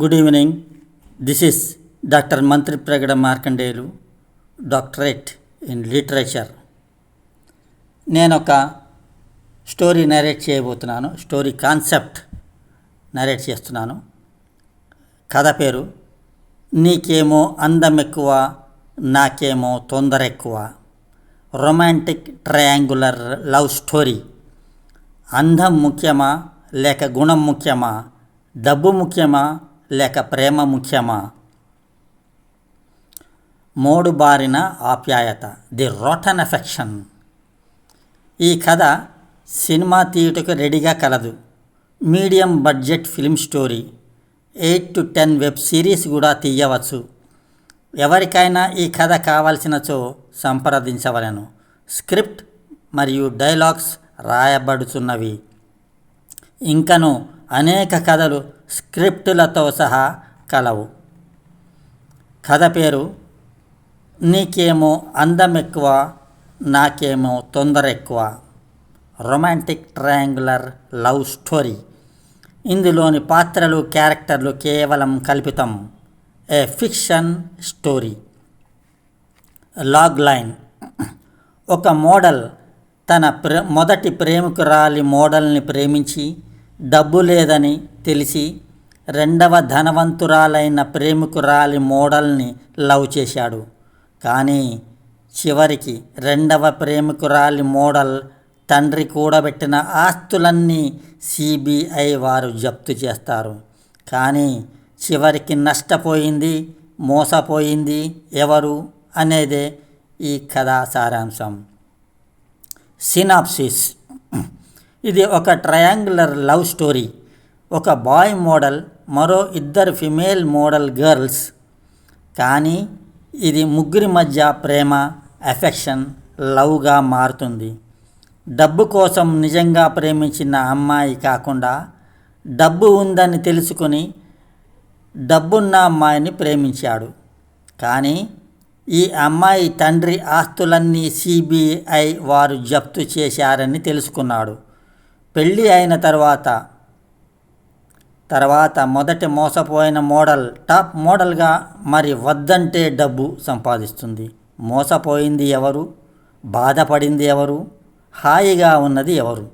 Good evening. This is doctor Mantri Pragada Markandeyulu doctorate in literature నేను ఒక story narrate చేయబోతున్నాను. Story concept narrate చేస్తున్నాను. కథ పేరు నీకేమో అందం ఎక్కువ నాకేమో తొందర ఎక్కువ రొమాంటిక్ ట్రయాంగులర్ లవ్ స్టోరీ అందం ముఖ్యమా లేక గుణం ముఖ్యమా డబ్బు ముఖ్యమా లేక ప్రేమ ముఖ్యమా? మోడు బారిన ఆప్యాయత. The rotten affection. ఈ కథ సినిమా తీయుటకు రెడీగా కలదు. Medium budget film story. Eight to ten web series కూడా తీయవచ్చు. ఎవరికైనా ఈ కథ కావలసినచో సంప్రదించవలను. స్క్రిప్ట్ మరియు డైలాగ్స్ రాయబడుచున్నవి. ఇంకను అనేక కథలు స్క్రిప్టులతో సహా కలవు. కథ పేరు నీకేమో అందం ఎక్కువ నాకేమో తొందర ఎక్కువ రొమాంటిక్ ట్రయాంగులర్ లవ్ స్టోరీ. ఇందులోని పాత్రలు క్యారెక్టర్లు కేవలం కల్పితం. A fiction story. Log line. ఒక మోడల్ తన ప్రే మొదటి ప్రేమికురాలి మోడల్ని ప్రేమించి డబ్బు లేదని తెలిసి రెండవ ధనవంతురాలైన ప్రేమికురాలి మోడల్ని లవ్ చేశాడు. కానీ చివరికి రెండవ ప్రేమికురాలి మోడల్ తండ్రి కూడబెట్టిన ఆస్తులన్నీ సిబిఐ వారు జప్తు చేస్తారు. కానీ చివరికి నష్టపోయింది మోసపోయింది ఎవరు అనేదే ఈ కథా సారాంశం. సినాప్సిస్ ఇది ఒక ట్రయాంగులర్ లవ్ స్టోరీ. ఒక బాయ్ మోడల్ మరో ఇద్దరు ఫిమేల్ మోడల్ గర్ల్స్. కానీ ఇది ముగ్గురి మధ్య ప్రేమ ఎఫెక్షన్ లవ్గా మారుతుంది. డబ్బు కోసం నిజంగా ప్రేమించిన అమ్మాయి కాకుండా డబ్బు ఉందని తెలుసుకొని డబ్బున్న అమ్మాయిని ప్రేమించాడు. కానీ ఈ అమ్మాయి తండ్రి ఆస్తులన్నీ సిబిఐ వారు జప్తు చేశారని తెలుసుకున్నాడు. పెళ్ళి అయిన తర్వాత తర్వాత మొదటి మోసపోయిన మోడల్ టాప్ మోడల్గా మరి వద్దంటే డబ్బు సంపాదిస్తుంది. మోసపోయింది ఎవరు? బాధపడింది ఎవరు? హాయిగా ఉన్నది ఎవరు?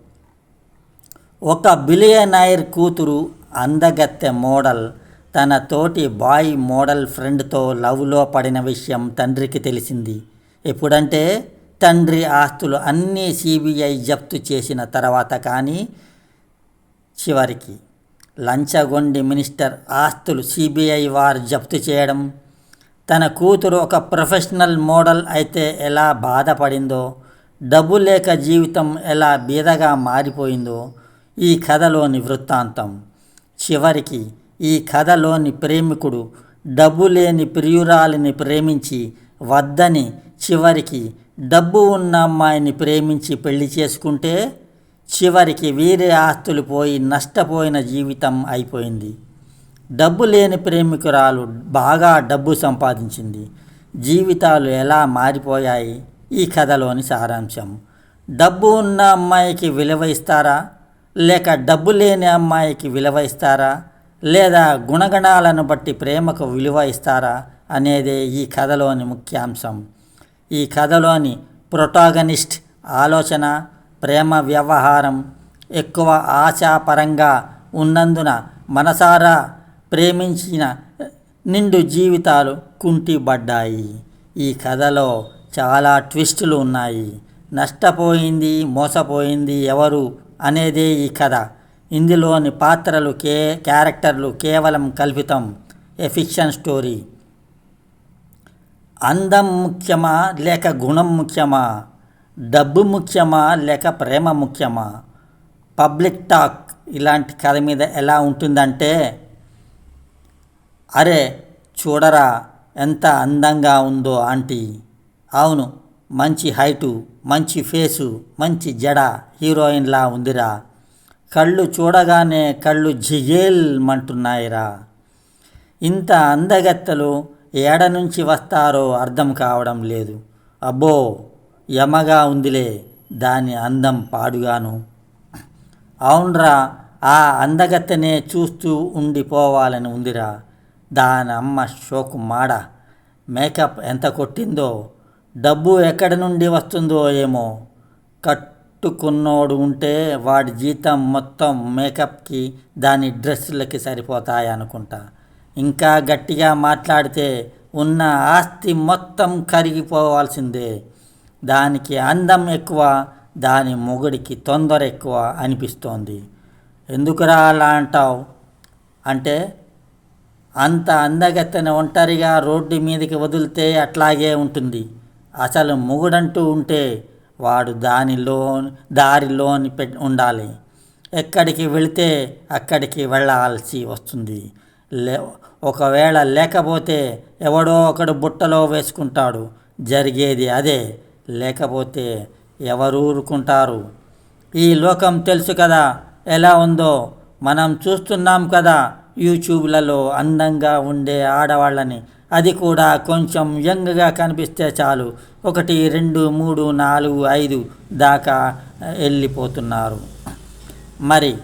ఒక బిలియనైర్ కూతురు అందగత్తె మోడల్ తన తోటి బాయ్ మోడల్ ఫ్రెండ్తో లవ్లో పడిన విషయం తండ్రికి తెలిసింది. ఎప్పుడంటే తండ్రి ఆస్తులు అన్నీ సిబిఐ జప్తు చేసిన తర్వాత కానీ చివరికి లంచగొండి మినిస్టర్ ఆస్తులు సిబిఐ వారు జప్తు చేయడం తన కూతురు ఒక ప్రొఫెషనల్ మోడల్ అయితే ఎలా బాధపడిందో డబ్బు లేక జీవితం ఎలా బీదగా మారిపోయిందో ఈ కథలోని వృత్తాంతం. చివరికి ఈ కథలోని ప్రేమికుడు డబ్బు లేని ప్రియురాలిని ప్రేమించి వద్దని చివరికి డబ్బు ఉన్న అమ్మాయిని ప్రేమించి పెళ్ళి చేసుకుంటే చివరికి వీరి ఆస్తులు పోయి నష్టపోయిన జీవితం అయిపోయింది. డబ్బు లేని ప్రేమికురాలు బాగా డబ్బు సంపాదించింది. జీవితాలు ఎలా మారిపోయాయి? ఈ కథలోని సారాంశం. డబ్బు ఉన్న అమ్మాయికి విలువ ఇస్తారా? లేక డబ్బు లేని అమ్మాయికి విలువ ఇస్తారా? లేదా గుణగణాలను బట్టి ప్రేమకు విలువ ఇస్తారా? అనేదే ఈ కథలోని ముఖ్యాంశం. ఈ కథలోని ప్రొటాగనిస్ట్ ఆలోచన ప్రేమ వ్యవహారం ఎక్కువ ఆశాపరంగా ఉన్నందున మనసారా ప్రేమించిన నిండు జీవితాలు కుంటిబడ్డాయి. ఈ కథలో చాలా ట్విస్టులు ఉన్నాయి. నష్టపోయింది మోసపోయింది ఎవరు అనేదే ఈ కథ. ఇందులోని పాత్రలు కే క్యారెక్టర్లు కేవలం కల్పితం. A fiction story. అందం ముఖ్యమా లేక గుణం ముఖ్యమా? డబ్బు ముఖ్యమా లేక ప్రేమ ముఖ్యమా? పబ్లిక్ టాక్ ఇలాంటి కథ మీద ఎలా ఉంటుందంటే అరే చూడరా ఎంత అందంగా ఉందో ఆంటీ. అవును మంచి హైటు మంచి ఫేసు మంచి జడ హీరోయిన్లా ఉందిరా. కళ్ళు చూడగానే కళ్ళు జిగేల్మంటున్నాయిరా. ఇంత అందగత్తెలు ఏడ నుంచి వస్తారో అర్థం కావడం లేదు. అబ్బో యమగా ఉందిలే దాని అందం పాడుగాను. అవునరా ఆ అందగత్తెనే చూస్తూ ఉండిపోవాలని ఉందిరా. దాని అమ్మ షోకు మాడ. మేకప్ ఎంత కొట్టిందో డబ్బు ఎక్కడి నుండి వస్తుందో ఏమో. కట్టుకున్నోడు ఉంటే వాడి జీతం మొత్తం మేకప్కి దాని డ్రెస్సులకి సరిపోతాయి అనుకుంటా ఇంకా గట్టిగా మాట్లాడితే ఉన్న ఆస్తి మొత్తం కరిగిపోవాల్సిందే. దానికి అందం ఎక్కువ దాని మొగుడికి తొందర ఎక్కువ అనిపిస్తోంది. ఎందుకురా అలా అంటావు? అంటే అంత అందగత్తెని ఒంటరిగా రోడ్డు మీదకి వదిలితే అట్లాగే ఉంటుంది. అసలు మొగుడంటూ ఉంటే వాడు దానిలో దారిలోని పె ఉండాలి. ఎక్కడికి వెళితే అక్కడికి వెళ్ళాల్సి వస్తుంది. లే ఒకవేళ లేకపోతే ఎవడో ఒకడు బుట్టలో వేసుకుంటాడు. జరిగేది అదే. లేకపోతే ఎవరు ఊరుకుంటారు ఈ లోకం తెలుసు కదా. ఎలా ఉందో? మనం చూస్తున్నాం కదా. యూట్యూబ్లలో అందంగా ఉండే ఆడవాళ్ళని. అది కూడా కొంచెం యంగ్గా కనిపిస్తే చాలు. ఒకటి రెండు మూడు నాలుగు ఐదు దాకా వెళ్ళిపోతున్నారు. మరి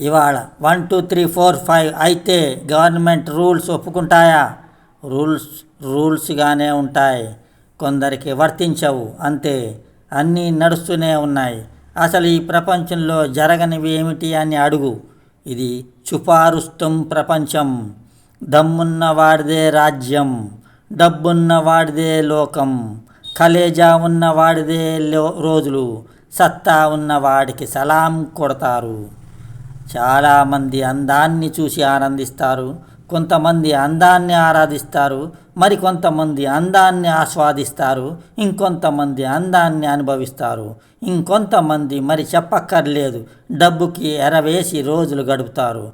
ఇవాళ one two three four five అయితే గవర్నమెంట్ రూల్స్ ఒప్పుకుంటాయా? రూల్స్ రూల్స్గానే ఉంటాయి. కొందరికి వర్తించవు. అంతే. అన్నీ నడుస్తూనే ఉన్నాయి. అసలు ఈ ప్రపంచంలో జరగనివి ఏమిటి అని అడుగు. ఇది చుపారుస్తం ప్రపంచం. దమ్మున్న వాడిదే రాజ్యం. డబ్బున్న వాడిదే లోకం. కలేజా ఉన్న వాడిదే రోజులు. సత్తా ఉన్న వాడికి సలాం కొడతారు. చాలామంది అందాన్ని చూసి ఆనందిస్తారు కొంతమంది అందాన్ని ఆరాధిస్తారు మరి కొంతమంది అందాన్ని ఆస్వాదిస్తారు ఇంకొంతమంది అందాన్ని అనుభవిస్తారు ఇంకొంతమంది మరి చెప్పక్కర్లేదు డబ్బుకి ఎరవేసి రోజులు గడుపుతారు.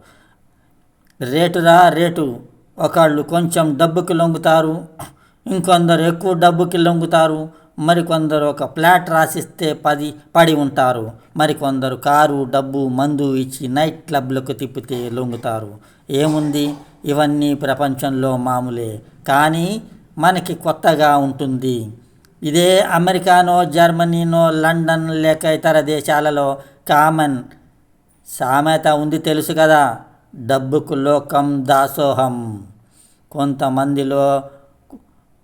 రేటురా రేటు ఒకళ్ళు కొంచెం డబ్బుకి లొంగుతారు ఇంకొందరు ఎక్కువ డబ్బుకి లొంగుతారు మరికొందరు ఒక ఫ్లాట్ రాసిస్తే పది పడి ఉంటారు. మరికొందరు కారు డబ్బు మందు ఇచ్చి నైట్ క్లబ్లకు తిప్పితే లొంగుతారు. ఏముంది? ఇవన్నీ ప్రపంచంలో మామూలే. కానీ మనకి కొత్తగా ఉంటుంది. ఇదే అమెరికానో జర్మనీనో లండన్ లేక ఇతర దేశాలలో కామన్. సామెత ఉంది తెలుసు కదా? డబ్బుకు లోకం దాసోహం. కొంతమందిలో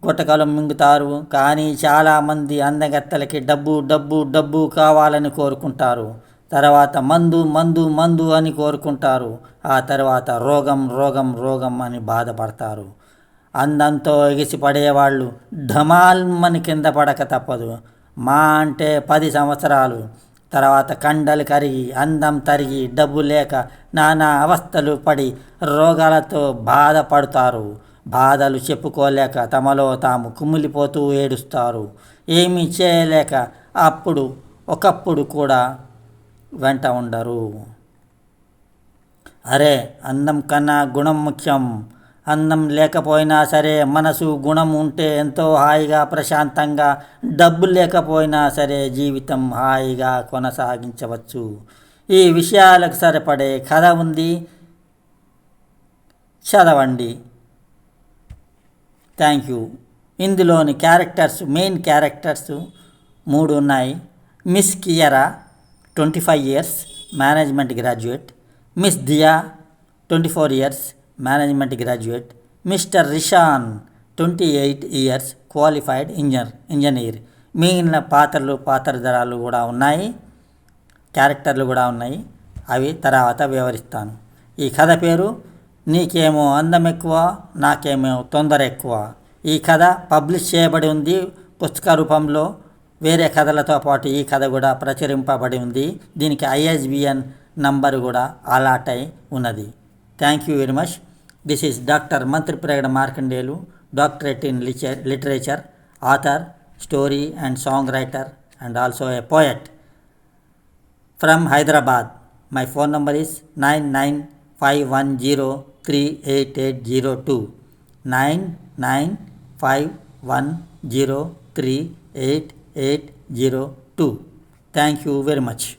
గుటకలు మింగుతారు. కానీ చాలామంది అందగత్తలకి డబ్బు డబ్బు డబ్బు కావాలని కోరుకుంటారు. తర్వాత మందు మందు మందు అని కోరుకుంటారు. ఆ తర్వాత రోగం రోగం రోగం అని బాధపడతారు. అందంతో ఎగిసిపడేవాళ్ళు ఢమాల్మని కింద పడక తప్పదు. మా అంటే పది సంవత్సరాలు. తర్వాత కండలు కరిగి అందం తరిగి డబ్బు లేక నానా అవస్థలు పడి రోగాలతో బాధపడతారు. బాధలు చెప్పుకోలేక తమలో తాము కుమిలిపోతూ ఏడుస్తారు. ఏమీ చేయలేక అప్పుడు ఒకప్పుడు కూడా వెంట ఉండరు. అరే అందం కన్నా గుణం ముఖ్యం. అందం లేకపోయినా సరే మనసు గుణం ఉంటే ఎంతో హాయిగా ప్రశాంతంగా డబ్బు లేకపోయినా సరే జీవితం హాయిగా కొనసాగించవచ్చు. ఈ విషయాలకు సరిపడే కథ ఉంది. చదవండి. థ్యాంక్ యూ ఇందులోని క్యారెక్టర్స్ మెయిన్ క్యారెక్టర్స్ మూడు ఉన్నాయి. Miss Kiara twenty five years management graduate miss Diya twenty four years management graduate mister Rishan twenty eight years qualified engineer engineer మిగిలిన పాత్రలు పాత్రధరాలు కూడా ఉన్నాయి. క్యారెక్టర్లు కూడా ఉన్నాయి. అవి తర్వాత వివరిస్తాను. ఈ కథ పేరు నీకేమో అందం ఎక్కువ నాకేమో తొందర ఎక్కువ ఈ కథ పబ్లిష్ చేయబడి ఉంది పుస్తక రూపంలో. వేరే కథలతో పాటు ఈ కథ కూడా ప్రచురింపబడి ఉంది. దీనికి ఐఎస్బిఎన్ నంబర్ కూడా అలాట్ అయి ఉన్నది. Thank you very much. This is doctor Mantri Pragada Markandeyulu doctorate in literature author story and songwriter and also a poet. From Hyderabad. My phone number is nine nine five one zero three eight eight zero two nine nine five one zero three eight eight zero two. Thank you very much.